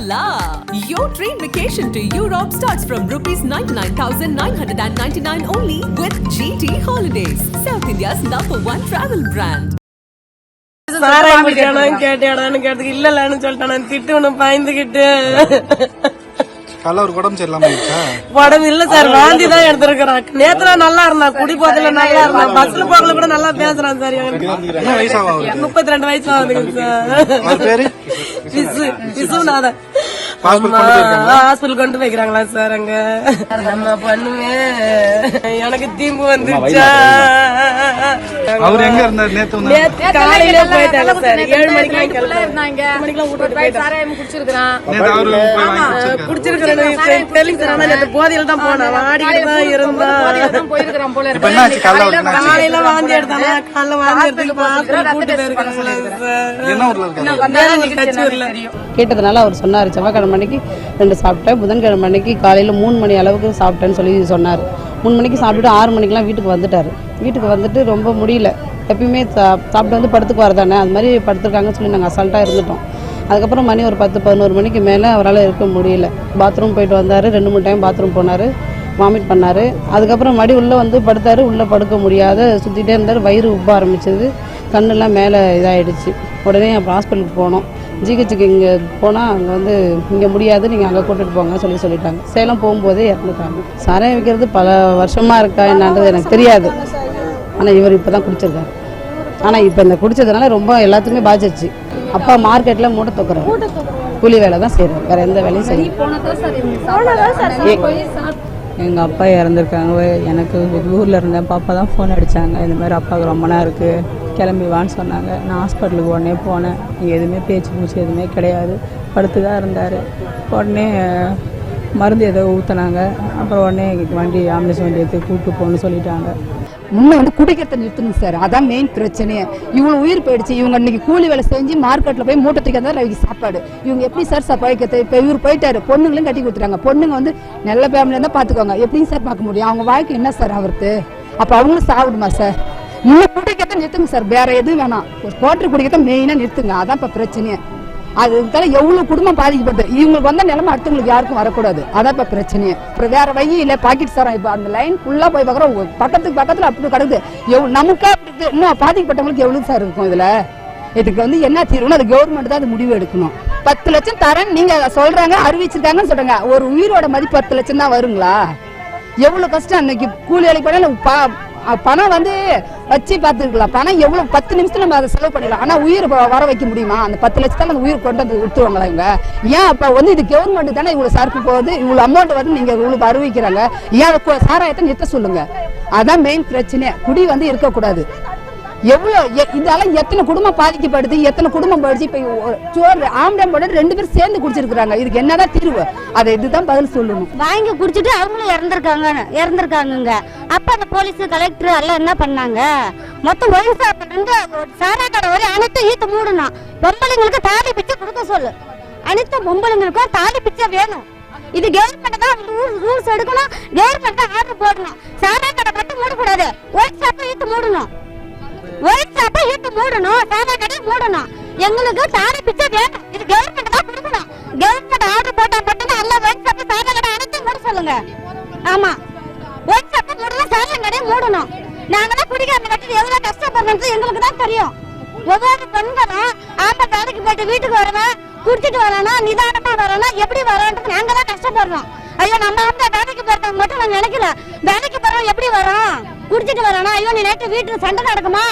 la! Your train vacation to Europe starts from rupees 99,999 only with GT Holidays, South India's number one travel brand. சாராயம் குடிக்கணும் கேட்டியாடான்னு கேட்டதுக்கு இல்ல இல்லன்னு சொல்லிட்டான் திட்டுவனும் பயந்துகிட்டு காலைல ஒரு உடம்பு சரியில்லாம இருக்கா உடம்பு இல்ல சார் வாந்தி தான் எடுத்திருக்கிறான் நேத்துல நல்லா இருந்தா குடி போதுல நல்லா இருந்தா பஸ்ல போகல கூட நல்லா பேசுறான் சார் முப்பத்தி ரெண்டு வயசு ஆகுதுங்க சார் அவர் பேரு விசு ஹாஸ்பிட்டல் கொண்டு போய்க்கிறாங்களா சார் அங்க? நம்ம பண்ணுமே. எனக்கு தீம்பு வந்துச்சா அவர் எங்க இருந்தார்? நேத்து வந்து நேத்து காலையில போயிட்டாங்க சார் ஏழு மணிக்கு வீட்டுக்குள்ள இருந்தாங்க. ஒரு பாய் சாராயம் குடிச்சிருக்கிறான். நேத்து அவரு போய் வாங்கி போதையில தான் போனான். வாடிக்கிட்டு தான் போல இப்ப? காலையில வாந்தி எடுத்தானா? காலைல வாந்தி எடுத்து ஹாஸ்பிட்டல் கூட்டு போயிருக்காங்களா சார் என்ன ஊர்ல கேட்டதுனால அவர் சொன்னார் செவ்வாய்க்கிழமை மணிக்கு ரெண்டு சாப்பிட்டேன். புதன்கிழமை அன்னைக்கு காலையில் மூணு மணி அளவுக்கு சாப்பிட்டேன்னு சொல்லி சொன்னார். மூணு மணிக்கு சாப்பிட்டுட்டு ஆறு மணிக்கெலாம் வீட்டுக்கு வந்துட்டார். வீட்டுக்கு வந்துட்டு ரொம்ப முடியல. எப்பயுமே சா- சாப்பிட்டு வந்து படுத்துக்குவார் தானே? அது மாதிரி படுத்துருக்காங்கன்னு சொல்லி நாங்கள் அசால்ட்டாக இருந்துட்டோம். அதுக்கப்புறம் மணி ஒரு பத்து பதினோரு மணிக்கு மேலே அவரால் இருக்க முடியல. பாத்ரூம் போயிட்டு வந்தார். ரெண்டு மூணு டைம் பாத்ரூம் போனார். வாமிட் பண்ணார். அதுக்கப்புறம் மடி உள்ளே வந்து படுத்தார். உள்ளே படுக்க முடியாத சுற்றிட்டே இருந்தார். வயிறு உப்ப ஆரம்பிச்சது. கண்ணெல்லாம் மேலே இதாகிடுச்சு உடனே அப்புறம் ஹாஸ்பிட்டலுக்கு போனோம். ஜிஹெச்சுக்கு இங்கே போனால் அங்கே வந்து இங்கே முடியாது நீங்கள் அங்கே கூட்டிட்டு போங்க சொல்லி சொல்லிட்டாங்க. சேலம் போகும்போதே இறந்துட்டாங்க. சாராயம் விற்கிறது பல வருஷமாக இருக்கா என்னன்றது எனக்கு தெரியாது. ஆனால் இவர் இப்போ தான் குடிச்சிருக்காரு. ஆனால் இப்போ இந்த குடிச்சதுனால ரொம்ப எல்லாத்துக்குமே பாதிச்சிருச்சு. அப்பா மார்க்கெட்டில் மூட்டை தூக்குறாரு. கூலி வேலை தான் செய்கிறார் வேறு எந்த வேலையும் செய்யல. எங்கள் அப்பா இறந்துருக்காங்க. எனக்கு ஊரில் இருந்தேன் பாப்பா தான் ஃபோன் அடித்தாங்க இந்த மாதிரி அப்பாவுக்கு ரொம்ப நேரம் இருக்குது கிளம்பிவான்னு சொன்னாங்க. நான் ஹாஸ்பிட்டலுக்கு உடனே போனேன். எதுவுமே பேச்சு பூச்சி எதுவுமே கிடையாது. படுத்து தான் இருந்தார். உடனே மருந்து ஏதோ ஊற்றுனாங்க அப்புறம் உடனே வண்டி ஆம்புலன்ஸ் வண்டி எடுத்து கூப்பிட்டு போகணும்னு சொல்லிட்டாங்க. முன்னே வந்து குடிக்கிறத நிறுத்தணும் சார். அதான் மெயின் பிரச்சனையே. இவங்க உயிர் போயிடுச்சு. இவங்க இன்னைக்கு கூலி வேலை செஞ்சு மார்க்கெட்டில் போய் மூட்டை தூக்கி தான் ரவிக்கு சாப்பாடு. இவங்க எப்படி சார் சப்பாய்க்கிறது இப்போ இவர் போயிட்டாரு. பொண்ணுங்களும் கட்டி கொடுத்துறாங்க பொண்ணுங்க வந்து நல்ல ஃபேமிலியாக தான் பார்த்துக்கோங்க எப்படிங்க சார் பார்க்க முடியும்? அவங்க வாழ்க்கை என்ன சார் அவருக்கு அப்போ அவங்களும் சாப்பிடுமா சார்? இன்னும் குடிக்கத்தான் நிறுத்துங்க சார். வேற எதுவும் வேணாம். ஒரு கோட்டர் குடிக்கத்தான் மெயினா நிறுத்துங்க. அதான் இப்ப பிரச்சனையே. அதுக்காக எவ்வளவு குடும்பம் பாதிக்கப்பட்டு இவங்களுக்கு வந்த நிலைமை அடுத்தவங்களுக்கு யாருக்கும் வரக்கூடாது. அதான் இப்ப பிரச்சனையே. அப்புறம் வேற வழி இல்ல. பாக்கெட் சாரம் இப்ப அந்த லைன் ஃபுல்லா போய் பாக்குறோம். பக்கத்துக்கு பக்கத்துல அப்படி கிடக்குது. எவ்வளவு நமக்கா இன்னும் பாதிக்கப்பட்டவங்களுக்கு எவ்வளவு சார் இருக்கும் இதுல? இதுக்கு வந்து என்ன தீர்வுன்னு அது கவர்மெண்ட் தான் அது முடிவு எடுக்கணும். பத்து லட்சம் தரேன் நீங்க சொல்றாங்க அறிவிச்சிருக்காங்கன்னு சொல்றாங்க. ஒரு உயிரோட மதிப்பு பத்து லட்சம் தான் வருங்களா? எவ்வளவு கஷ்டம் அன்னைக்கு? கூலி வேலைக்கு போனா பணம் வந்து வச்சு பார்த்துருக்கலாம். பணம் எவ்வளோ பத்து நிமிஷத்தில் நம்ம அதை செலவு பண்ணிடலாம். ஆனால் உயிர் வ- வர வைக்க முடியுமா? அந்த பத்து லட்சத்தில் அந்த உயிர் கொண்டு வந்து விட்டுருவாங்களா இவங்க? ஏன் அப்போ வந்து இது கவர்மெண்ட் தானே இவ்வளோ சரக்கு போகுது? இவ்வளோ அமௌண்ட் வந்து நீங்கள் இவங்களுக்கு அறிவிக்கிறாங்க. ஏன் அதை சாராயத்தை நிறுத்த சொல்லுங்க. அதான் மெயின் பிரச்சனை. குடி வந்து இருக்கக்கூடாது. எவ்வளோ எ- இதால எத்தனை குடும்பம் பாதிக்கப்படுது? எத்தனை குடும்பம் படிச்சு இப்போ ஒரு சோறு ஆம்பளை ரெண்டு பேரும் சேர்ந்து குடிச்சிருக்கிறாங்க. இதுக்கு என்னதான் தீர்வு? அதை இதுதான் பதில் சொல்லணும். வாங்கி குடிச்சிட்டு அவங்களும் இறந்துருக்காங்க. இறந்துருக்காங்கங்க. அப்ப அந்த போலீஸ் கலெக்டர் எல்லாம் என்ன பண்ணாங்க? மொத்தம் ஒயின் ஷாப்ல சாரா கடை வரை அனைத்தும் ஈத்து மூடணும் பொம்பளைங்களுக்கு தாலி பிச்சை கொடுக்க சொல்லு. அனைத்து பொம்பளைங்களுக்கும் தாலி பிச்சை வேணும். இது கவர்மெண்ட் தான் ரூல்ஸ் எடுக்கணும். கவர்மெண்ட் தான் ஆர்டர் போடணும். சாரா கடை மட்டும் மூடக்கூடாது. ஒயின் ஷாப்பை ஈத்து மூடணும். ஒயின் ஷாப்பை ஈத்து மூடணும். சாரா கடை மூடணும். எங்களுக்கு தாலி பிச்சை வேணும். இது கவர்மெண்ட் தான் கொடுக்கணும். கவர்மெண்ட் ஆர்டர் போட்டா மட்டும்தான் எல்லா ஒயின் ஷாப்பை சாரா கடை அனைத்தும் மூட சொல்லுங்க. ஆமா. ஒயின் ஷாப்பை மூடணும் சாரா கடை மூடணும். நாங்களாம் குடிக்காம கட்டிட்டு எவ்வளவு கஷ்டப்படுறது எங்களுக்கு தான் தெரியும். ஒவ்வொரு பெண்களும் ஆம்பளை வேலைக்கு போயிட்டு வீட்டுக்கு வரணும் குடிச்சிட்டு வரணும் நிதானமா வரணும் எப்படி வரணும்னு நாங்க தான் கஷ்டப்படுறோம். ஐயோ நம்ம வந்து வேலைக்கு போகிறவங்க மட்டும் நான் நினைக்கல. வேலைக்கு போறோம் எப்படி வரோம் குடிச்சிட்டு வரணும் ஐயோ நீ நேற்று வீட்டுல சண்டை நடக்குமா?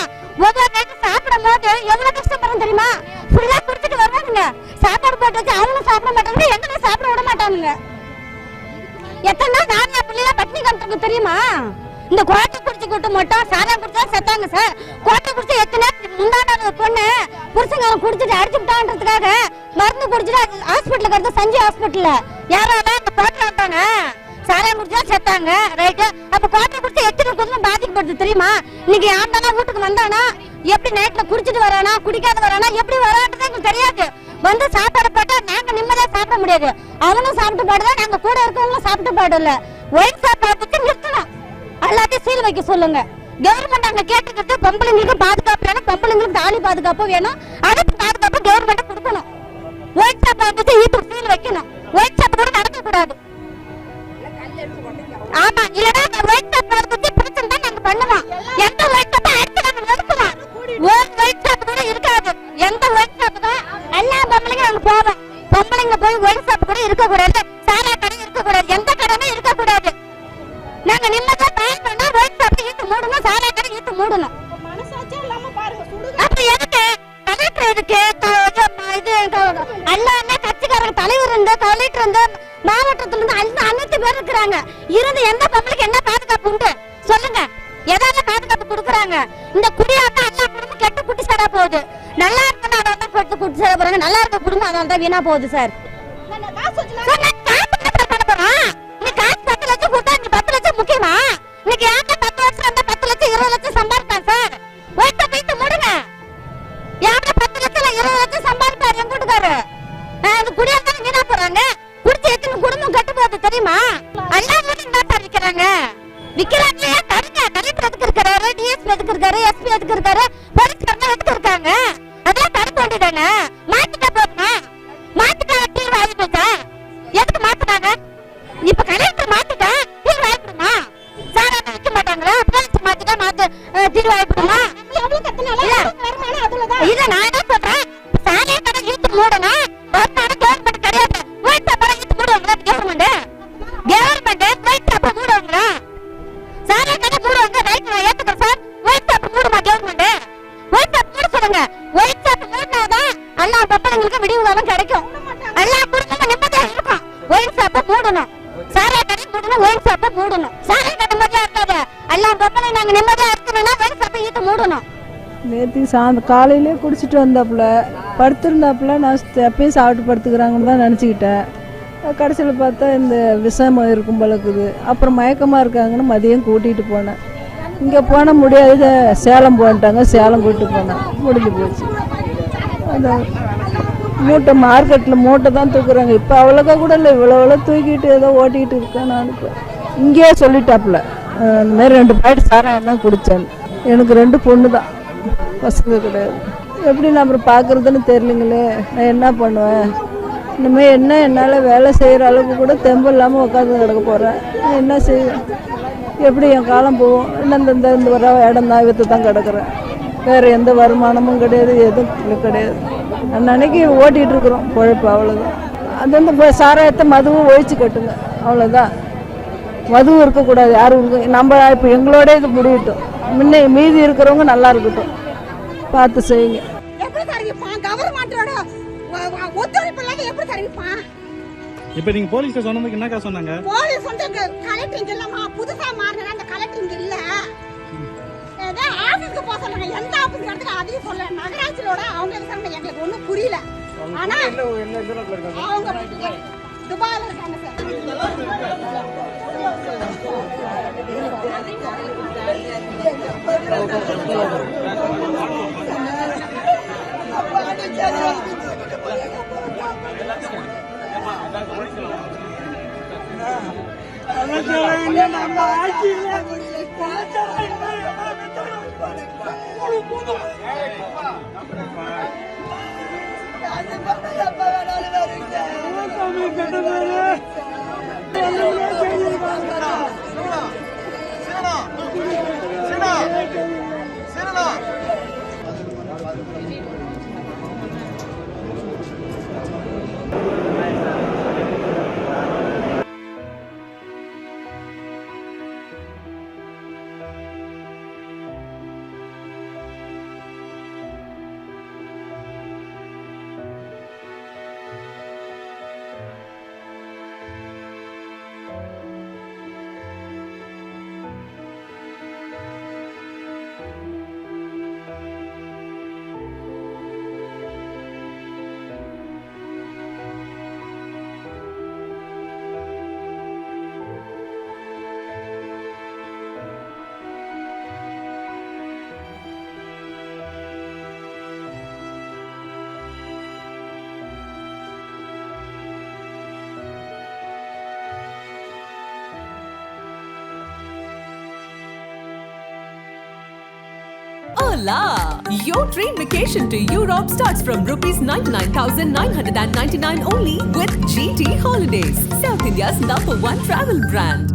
ஒவ்வொரு நேரத்து சாப்பிடும் போது எவ்வளவு கஷ்டப்படுறோம் தெரியுமா? ஃபுல்லாக குடிச்சிட்டு வருவானுங்க. சாப்பாடு போட்டு வச்சு அவங்களும் சாப்பிட மாட்டாங்க எங்களையும் சாப்பிட விட மாட்டானுங்க. எத்தனை நாள் நானியா பிள்ளையா பட்டினி கிடந்திருக்கு தெரியுமா? இந்த கோட்டை குடிச்சு கூட்டு மட்டும் சாதா குடிச்சா செத்தாங்க சார். கோட்டை குடிச்சு எத்தனை முந்தான பொண்ணு புருஷங்க குடிச்சிட்டு அடிச்சுட்டான்றதுக்காக மருந்து குடிச்சிட்டு ஹாஸ்பிட்டலுக்கு வந்து சஞ்சய் ஹாஸ்பிட்டல்ல யாராவது அந்த கோட்டை வந்தாங்க சாராயம் குடிச்சா செத்தாங்க ரைட்டு அப்ப கோட்டை குடிச்சு எத்தனை குடும்பம் பாதிக்கப்படுது தெரியுமா? இன்னைக்கு ஆண்டானா வீட்டுக்கு வந்தானா? எப்படி நைட்ல குடிச்சிட்டு வரானா? குடிக்காத வரானா? எப்படி வரான்றது எங்களுக்கு தெரியாது. வந்து சாப்பாடு போட்டா நாங்க நிம்மதியா சாப்பிட முடியாது. அவனும் சாப்பிட்டு பாடுதான் நாங்க கூட இருக்கவங்களும் சாப்பிட்டு பாடல. ஒயின் சாப்பாட்டுக்கு நிறுத்தணும் எல்லாத்தையும் சீல் வைக்க சொல்லுங்க. கவர்மெண்ட் அங்க கேட்டுக்கிட்டு பொம்பளைங்களுக்கு பாதுகாப்பு வேணும் பொம்பளைங்களுக்கு தாலி பாதுகாப்பு வேணும். அதுக்கு பாதுகாப்பு கவர்மெண்ட் கொடுக்கணும். ஒயின் சாப்பாட்டுக்கு இப்ப சீல் வைக்கணும். ஒயிட் சாப்பாடு நடக்க கூடாது ஆமா இல்லன்னா ஒயிட் சாப்பாடு பத்தி பிரச்சனை நாங்க பண்ணுவோம். எந்த ஒயின் சாப்பாடு அடுத்து நாங்க நடத்துவோம் ஒரு ஒயின் சாப்பாடு இருக்காது. எந்த ஷாப் கூட இருக்க கூடாது சாரா கடை இருக்க கூடாது எந்த கடையுமே இருக்க கூடாது நாங்க நிம்மதியா பயன் பண்ணா ஒயின் ஷாப் மூடணும் சாரா கடை ஈத்து மூடணும். அப்ப எதுக்கு? கலெக்டர் எதுக்கு க- இது க- எல்லாமே கட்சிக்காரங்க தலைவர் இருந்து கலெக்டர் இருந்து மாவட்டத்துல இருந்து அனைத்து பேர் இருக்கிறாங்க. இருந்து எந்த பொம்பளைக்கு என்ன பாதுகாப்பு உண்டு? சொல்லுங்க. எதாவது பாதுகாப்பு கொடுக்குறாங்க? இந்த குடியாட்டம் எல்லா குடும்பம் கெட்டு குட்டி சடா போகுது. நல்லா இருக்கணும் அதனால தான் கெட்டு குட்டி சடா போறாங்க. நல்லா இருக்க குடும்பம் அதனால தான் வீணா போகுது சார். சார், பேப்பர் இருக்காது. எல்லா நாங்க நிம்மதியா இருக்கணும்னா மூடணும். நேற்று சாந்த காலையிலே குடிச்சிட்டு வந்தாப்புல படுத்திருந்தாப்புல நான் எப்பயும் சாப்பிட்டு படுத்துக்கிறாங்கன்னு தான் நினச்சிக்கிட்டேன். கடைசியில் பார்த்தா இந்த விஷம் இருக்கும் பழக்குது அப்புறம் மயக்கமாக இருக்காங்கன்னு மதியம் கூட்டிகிட்டு போனேன். இங்கே போன முடியாது சேலம் போன்ட்டாங்க சேலம் கூட்டிட்டு போனேன். முடிஞ்சு போச்சு. அந்த மூட்டை மார்க்கெட்டில் மூட்டை தான் தூக்குறாங்க. இப்போ அவ்வளோக்கா கூட இல்லை இவ்வளோ இவ்வளோ தூக்கிட்டு ஏதோ ஓட்டிக்கிட்டு இருக்கேன் நான் இப்போ இங்கேயே சொல்லிட்டாப்புல. இந்த மாதிரி ரெண்டு பாயிண்ட் சாராயம் தான் குடித்தேன் எனக்கு ரெண்டு பொண்ணு தான் பசங்க கிடையாது. எப்படி நான் அப்புறம் பார்க்குறதுன்னு தெரியலங்களே? நான் என்ன பண்ணுவேன்? இனிமேல் என்ன என்னால் வேலை செய்கிற அளவுக்கு கூட தெம்பு இல்லாமல் உட்காந்து கிடக்க போகிறேன் என்ன செய்வேன்? எப்படி என் காலம் போகும்? இன்னும் இந்த இந்த இந்த வர இடம் தான் விற்று தான் கிடக்குறேன். வேறு எந்த வருமானமும் கிடையாது எதுவும் கிடையாது. அன்னன்னைக்கு ஓட்டிகிட்டு இருக்கிறோம் பொழைப்பு அவ்வளோதான் அது வந்து சாராயத்தை மதுவும் ஒழிச்சு கட்டுங்க. அவ்வளோதான் மதுவும் இருக்கக்கூடாது யாரும் இருக்க நம்ம இப்போ எங்களோட இது முடியட்டும். முன்னே மீதி இருக்கிறவங்க நல்லா இருக்கட்டும். பார்த்து செய்யுங்க. எப்படி தருவிப்பான் கவர்மெண்டோட ஒத்துழைப்பு இல்லாத எப்படி தருவிப்பான் இப்ப நீங்க போலீஸ்ல சொன்னதுக்கு என்னக்கா சொன்னாங்க? போலீஸ் வந்து இங்க கலெக்டர் இங்க இல்லம்மா. புதுசா மாறினா அந்த கலெக்டர் இங்க இல்ல. ஏதோ ஆபீஸ்க்கு போக சொல்லுங்க எந்த ஆபீஸ் இடத்துல அதையும் சொல்ல நகராட்சியோட அவங்க இருக்காங்க எங்களுக்கு ஒண்ணும் புரியல. ஆனா அவங்க துபாயில இருக்காங்க சார். நம்ம ஆட்சியில கெட்ட பேரு Your dream vacation to Europe starts from rupees 99,999 only with GT Holidays, South India's number one travel brand.